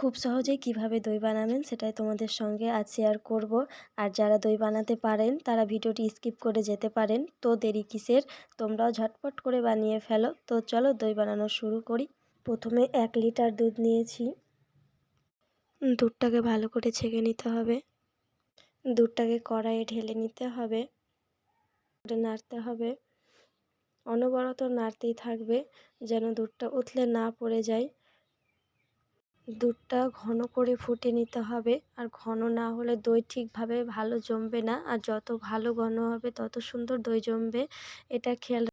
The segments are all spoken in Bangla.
খুব সহজেই কীভাবে দই বানাবেন সেটাই তোমাদের সঙ্গে আজ শেয়ার করব। আর যারা দই বানাতে পারেন, তারা ভিডিওটি স্কিপ করে যেতে পারেন। তো দেরি কিসের? তোমরাও ঝটপট করে বানিয়ে ফেলো। তো চলো দই বানানো শুরু করি। প্রথমে এক লিটার দুধ নিয়েছি। দুধটাকে ভালো করে ছেঁকে নিতে হবে। দুধটাকে কড়াইয়ে ঢেলে নিতে হবে। নাড়তে হবে। অনবরত নাড়তেই থাকবে যেন দুধটা উতলে না পড়ে যায়। দুধটা ঘন করে ফুটে নিতে হবে। আর ঘন না হলে দই ঠিকভাবে ভালো জমবে না। আর যত ভালো ঘন হবে, তত সুন্দর দই জমবে। এটা খেয়াল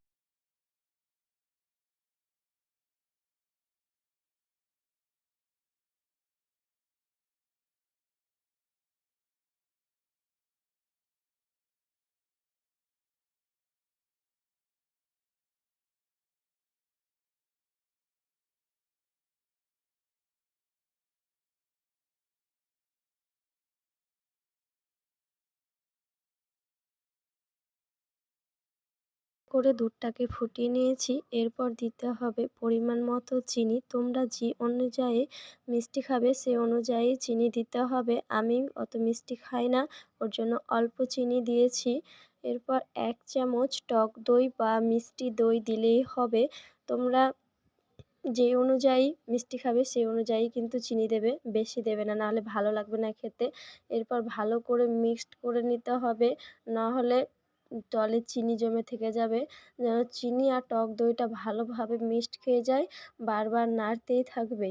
করে দুধটাকে ফুটিয়ে নিয়েছি। এরপর দিতে হবে পরিমাণ মতো চিনি। তোমরা যে অনুযায়ী মিষ্টি খাবে, সে অনুযায়ী চিনি দিতে হবে। আমি অত মিষ্টি খাই না, ওর জন্য অল্প চিনি দিয়েছি। এরপর এক চামচ টক দই বা মিষ্টি দই দিলেই হবে। তোমরা যে অনুযায়ী মিষ্টি খাবে সেই অনুযায়ী কিন্তু চিনি দেবে, বেশি দেবে না, নাহলে ভালো লাগবে না খেতে। এরপর ভালো করে মিক্সড করে নিতে হবে। না হলে জলে চিনি জমে থেকে যাবে। যেন চিনি আর টক দইটা ভালোভাবে মিক্সড খেয়ে যায়, বারবার নাড়তেই থাকবে।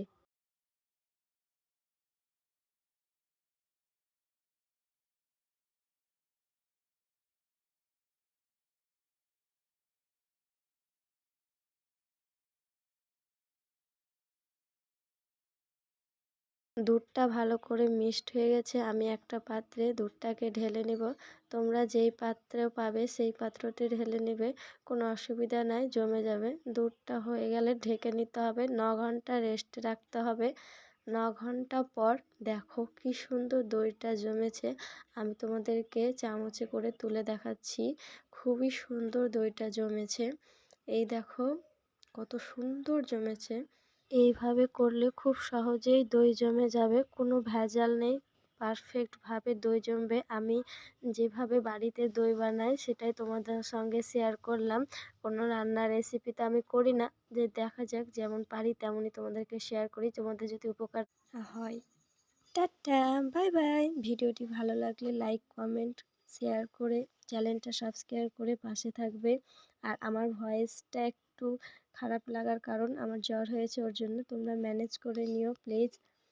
দুধটা ভালো করে মিক্সড হয়ে গেছে, আমি একটা পাত্রে দুধটাকে ঢেলে নেব। তোমরা যেই পাত্রে পাবে সেই পাত্রটি ঢেলে নেবে, কোনো অসুবিধা নাই, জমে যাবে। দুধটা হয়ে গেলে ঢেকে নিতে হবে, ন ঘণ্টা রেস্ট রাখতে হবে। ন ঘণ্টা পর দেখো কি সুন্দর দইটা জমেছে। আমি তোমাদেরকে চামচে করে তুলে দেখাচ্ছি, খুবই সুন্দর দইটা জমেছে। এই দেখো কত সুন্দর জমেছে। এইভাবে করলে খুব সহজেই দই জমে যাবে, কোনো ভেজাল নেই পারফেক্টভাবে দই জমবে। আমি যেভাবে বাড়িতে দই বানাই সেটাই তোমাদের সঙ্গে শেয়ার করলাম। কোনো রান্নার রেসিপি তো আমি করি না, যে দেখা যাক যেমন পারি তেমনই তোমাদেরকে শেয়ার করি, তোমাদের যদি উপকার হয়। টাটা বাই বাই ভিডিওটি ভালো লাগলে লাইক কমেন্ট শেয়ার করে চ্যানেলটা সাবস্ক্রাইব করে পাশে থাকবে। আর আমার ভয়েসটা একটু খারাপ লাগার কারণ, আমার জ্বর হয়েছে, ওর জন্য তোমরা ম্যানেজ করে নিও প্লিজ